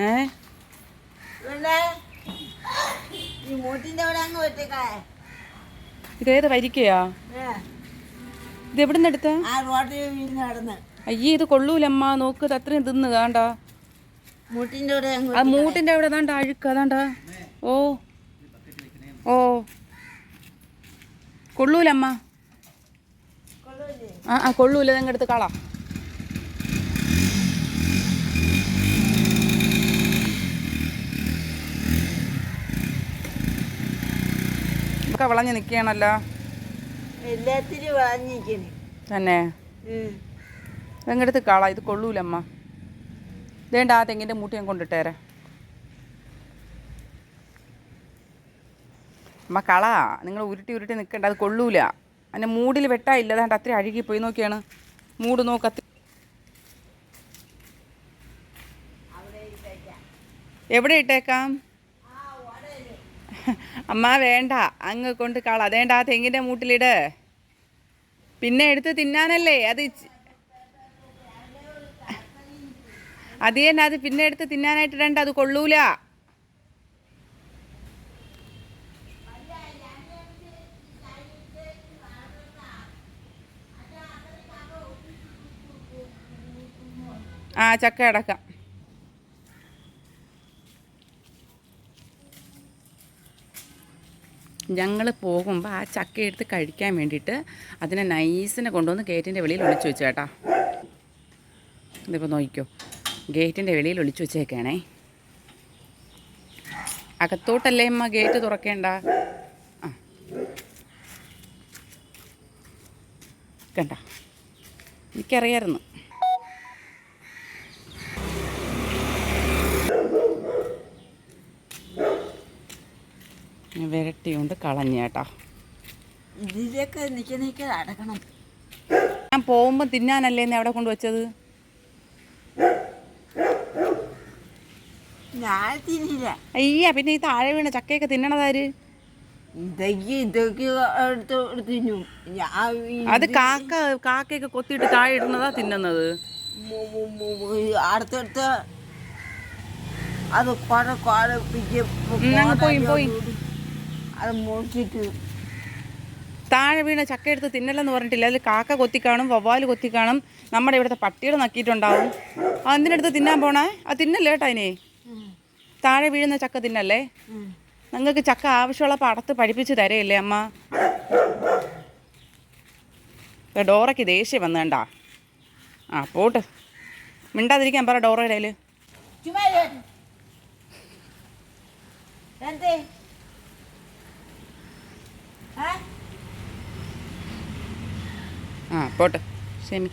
ഏ? ഇതേത് വരിക്കയാ? ഇത് എവിടെ നിന്ന് എടുത്ത അയ്യേ ഇത് കൊള്ളൂലമ്മ. നോക്ക് അത്രയും തിന്ന് കാണ്ടാ മൂട്ടിന്റെ അവിടെ അങ്ങ് ആ മൂട്ടിന്റെ അവിടെ അതാണ്ട അഴുക്ക് അതാണ്ടാ ഓ. ഓ. കൊള്ളൂലമ്മ. ആ ആ കൊള്ളൂല. ഇതങ്ങ് എടുത്ത് കളാ. ഒക്കെ വിളഞ്ഞ് നിൽക്കുകയാണല്ലോ വാങ്ങിക്കണേ തന്നെ? ഇതങ്ങെടുത്ത് കളാ? ഇത് കൊള്ളൂലമ്മ ഇതേണ്ട ആ തെങ്ങിന്റെ മൂട്ടി ഞാൻ കൊണ്ടിട്ടേരെ. അമ്മ കള നിങ്ങൾ ഉരുട്ടി ഉരുട്ടി നിൽക്കണ്ട അത് കൊള്ളൂല. അതിന്റെ മൂടിൽ വെട്ടായില്ല അതാണ്ട് അത്ര അഴുകി പോയി നോക്കിയാണ്. മൂട് നോക്കത്തി എവിടെ ഇട്ടേക്കാം? അമ്മ വേണ്ട അങ്ങ് കൊണ്ട് കള. അതേണ്ട ആ തെങ്ങിന്റെ മൂട്ടിലിട്. പിന്നെ എടുത്ത് തിന്നാനല്ലേ അത് അത് തന്നെ അത് പിന്നെ എടുത്ത് തിന്നാനായിട്ട് ഇടണ്ട അത് കൊള്ളൂല. ആ ചക്ക അടക്കാം. ഞങ്ങൾ പോകുമ്പോൾ ആ ചക്ക എടുത്ത് കഴിക്കാൻ വേണ്ടിയിട്ട് അതിനെ നൈസിനെ കൊണ്ടുവന്ന് ഗേറ്റിന്റെ വെളിയിൽ ഒളിച്ചു വെച്ചു കേട്ടാ. ഇതിപ്പോൾ നോക്കിക്കോ. ഗേറ്റിന്റെ വെളിയിൽ ഒളിച്ചു വെച്ചേക്കാണേ. അകത്തോട്ടല്ലേ അമ്മ ഗേറ്റ് തുറക്കേണ്ട? ആ. കണ്ട. എനിക്കറിയായിരുന്നു. ഇതിലൊക്കെ നിൽക്ക നിൽക്ക അടക്കണം. ഞാൻ പോകുമ്പോൾ തിന്നാനല്ലേ അവിടെ കൊണ്ടുവച്ചത് ഞാൻ തിന്നില്ല. അയ്യ പിന്നെ ഈ താഴെ വീണ ചക്കയൊക്കെ തിന്നണതാര്? അത് കാക്ക കാക്കയൊക്കെ കൊത്തിയിട്ട് താഴെ ഇടുന്നതാ തിന്നുന്നത്. അടുത്തടുത്ത് അത് പോയി, പോയി. അത് മുറിച്ചിട്ട് താഴെ വീണ ചക്ക എടുത്ത് തിന്നലെന്ന് പറഞ്ഞിട്ടില്ല. അതിൽ കാക്ക കൊത്തി കാണും വവ്വാൽ കൊത്തി കാണും നമ്മുടെ ഇവിടുത്തെ പട്ടികൾ നക്കിയിട്ടുണ്ടാവും. അതിനടുത്ത് തിന്നാൻ പോണേ? ആ തിന്നല്ലേ കേട്ടോ അതിനെ താഴെ വീഴുന്ന ചക്ക തിന്നല്ലേ? നിങ്ങൾക്ക് ചക്ക ആവശ്യമുള്ള അടത്ത് പഠിപ്പിച്ച് തരയില്ലേ അമ്മ? ഡോറയ്ക്ക് ദേഷ്യം വന്നേണ്ടാ ആ പോട്ട്. മിണ്ടാതിരിക്കാൻ പറ ഡോറയുടെ കയ്യിൽ ചുമ്മാ ഇരി. എന്തേ ആ ആ പോട്ട്. ക്ഷമി